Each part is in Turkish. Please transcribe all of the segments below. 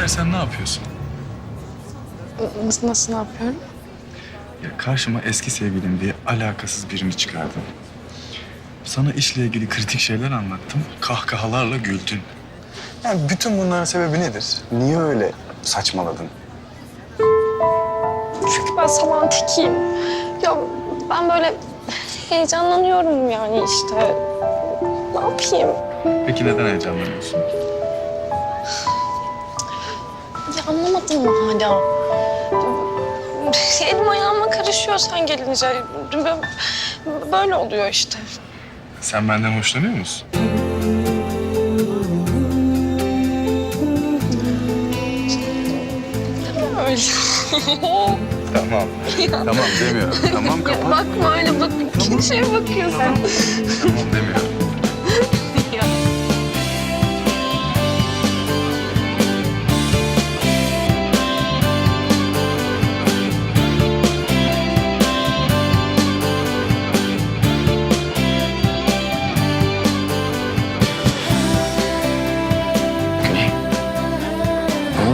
dersen ne yapıyorsun? Nasıl, nasıl ne yapıyorum? Ya karşıma eski sevgilim diye alakasız birini çıkardın. Sana işle ilgili kritik şeyler anlattım. Kahkahalarla güldün. Yani bütün bunların sebebi nedir? Niye öyle saçmaladın? Çünkü ben salağın tekiyim. Ya ben böyle heyecanlanıyorum yani işte. Ne yapayım? Peki neden heyecanlanıyorsun? Ya anlamadın mı hala? Elim ayağıma karışıyor sen gelince. Böyle oluyor işte. Sen benden hoşlanıyor musun? Öyle. Tamam. tamam demiyorum. Tamam kapat. Bakma öyle bak. İkinci şeye bakıyorsun. tamam demiyorum.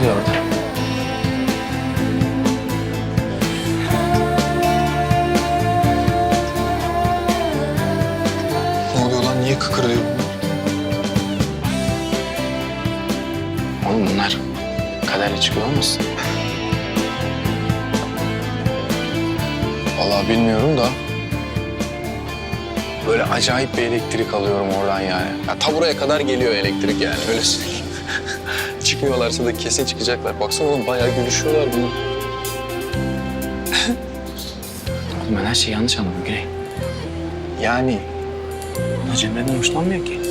Oluyor orada? Ne oluyor lan? Niye kıkırdıyor bunlar? Oğlum bunlar kaderle çıkıyor olmasın? Vallahi bilmiyorum da böyle acayip bir elektrik alıyorum oradan yani. Ya ta buraya kadar geliyor elektrik yani öyle söyleyeyim. Çıkmıyorlarsa da kesin çıkacaklar. Baksana oğlum bayağı gülüşüyorlar bunu. Oğlum ben her şeyi yanlış anladım Güney. Yani Ona Cemre'den hoşlanmıyor ki.